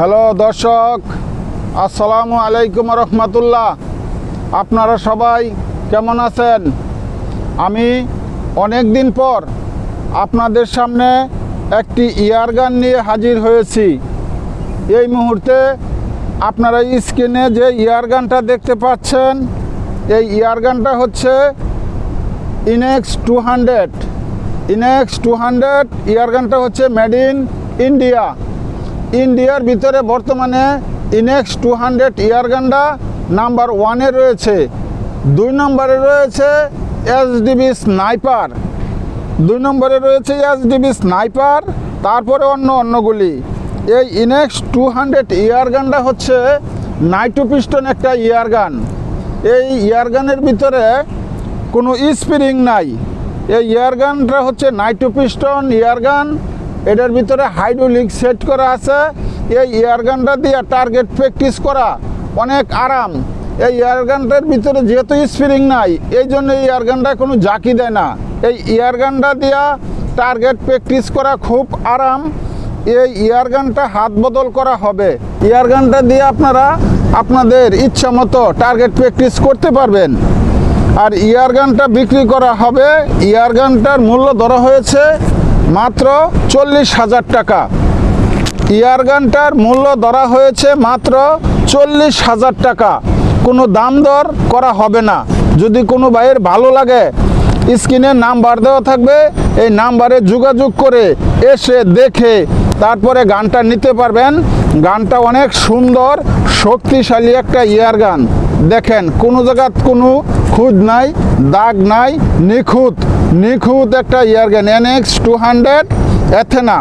Hello দর্শক, আসসালামু আলাইকুম রহমতুল্লাহ। আপনারা সবাই কেমন আছেন? আমি অনেক দিন পর আপনাদের সামনে একটি ইয়ার গান নিয়ে হাজির হয়েছি। এই মুহূর্তে আপনারা স্ক্রিনে যে ইয়ার গানটা দেখতে পাচ্ছেন, এই ইয়ার গানটা হচ্ছে NX two hundred. NX two hundred, air গানটা হচ্ছে মেড ইন ইন্ডিয়া। ইন্ডিয়ার ভিতরে বর্তমানে ইনেক্স টু হান্ড্রেড ইয়ারগানটা নাম্বার ওয়ানে রয়েছে। দুই নম্বরে রয়েছে এসডিবি স্নাইপার দুই নম্বরে রয়েছে এসডিবি স্নাইপার তারপরে অন্য অন্যগুলি। এই ইনেক্স টু হান্ড্রেড ইয়ারগানটা হচ্ছে নাইট্রো পিস্টন একটা ইয়ারগান। এই ইয়ারগানের ভিতরে কোনো স্প্রিং নাই। এই ইয়ারগানটা হচ্ছে নাইট্রো পিস্টন ইয়ারগান। এটার ভিতরে হাইড্রোলিক সেট করা আছে। এই ইয়ারগানটা দিয়ে টার্গেট প্র্যাকটিস করা অনেক আরাম। এই ইয়ারগানটার ভিতরে যেহেতু স্প্রিং নাই, এই জন্য এই ইয়ারগানটা কোনো জাকি দেয় না। এই ইয়ারগানটা দিয়া টার্গেট প্র্যাকটিস করা খুব আরাম। এই ইয়ারগানটা হাত বদল করা হবে। এয়ারগানটা দিয়ে আপনারা আপনাদের ইচ্ছা মতো টার্গেট প্র্যাকটিস করতে পারবেন। আর ইয়ারগানটা বিক্রি করা হবে। ইয়ারগানটার মূল্য ধরা হয়েছে মাত্র চল্লিশ হাজার টাকা। ইয়ারগানটার মূল্য ধরা হয়েছে মাত্র চল্লিশ হাজার টাকা। কোনো দাম দর করা হবে না। যদি কোনো ভাইয়ের ভালো লাগে, স্ক্রিনে নাম্বার দেওয়া থাকবে। এই নাম্বারে যোগাযোগ করে এসে দেখে তারপরে গানটা নিতে পারবেন। গানটা অনেক সুন্দর, শক্তিশালী একটা ইয়ার গান। দেখেন, কোনো জায়গাত কোনো খুদ নাই, দাগ নাই, নিখুঁত। নিখুঁত একটা air N X two hundred, Athena.